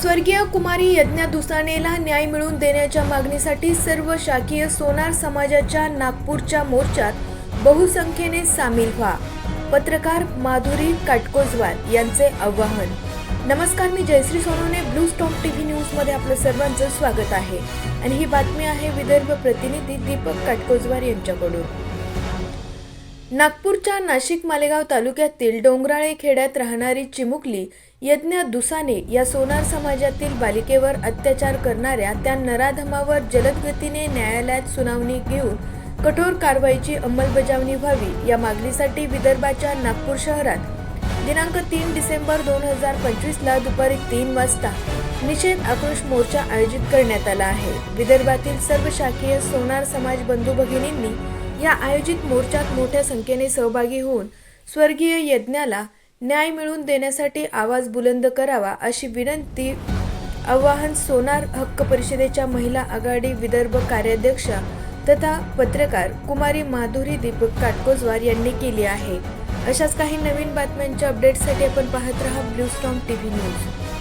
स्वर्गीय कुमारी यज्ञा दुसानेला न्याय मिळवून देण्याच्या मागणीसाठी सर्व शाखीय सोनार समाजाच्या नागपूरच्या मोर्चात बहुसंख्येने सामील व्हा. पत्रकार माधुरी काटकोजवार यांचे आवाहन. नमस्कार मी Jayashree Sonawane blue storm TV न्यूजमध्ये आपलं सर्वांचं स्वागत आहे. आणि ही बातमी आहे विदर्भ प्रतिनिधी दीपक काटकोजवार यांच्याकडून. नागपूरच्या नाशिक मालेगाव तालुक्यातील डोंगराळे खेड्यात राहणारी चिमुकली यज्ञ दुसाने या सोनार समाजातील बालिकेवर अत्याचार करणाऱ्या त्या नराधमावर जलदगतीने न्यायालयात सुनावणी घेऊन कठोर कारवाईची अंमलबजावणी व्हावी या मागणीसाठी विदर्भाच्या नागपूर शहरात दिनांक तीन डिसेंबर दोन हजार पंचवीसला दुपारी तीन वाजता निषेध आक्रोश मोर्चा आयोजित करण्यात आला आहे. विदर्भातील सर्व शाखीय सोनार समाज बंधू भगिनींनी या आयोजित मोर्चात मोठ्या संख्येने सहभागी होऊन स्वर्गीय यज्ञाला न्याय मिळवून देण्यासाठी आवाज बुलंद करावा अशी विनंती आवाहन सोनार हक्क परिषदेच्या महिला आघाडी विदर्भ कार्याध्यक्षा तथा पत्रकार कुमारी माधुरी दीपक काटकोजवार यांनी केली आहे. अशाच काही नवीन बातम्यांच्या अपडेटसाठी आपण पाहत रहा blue storm T V news.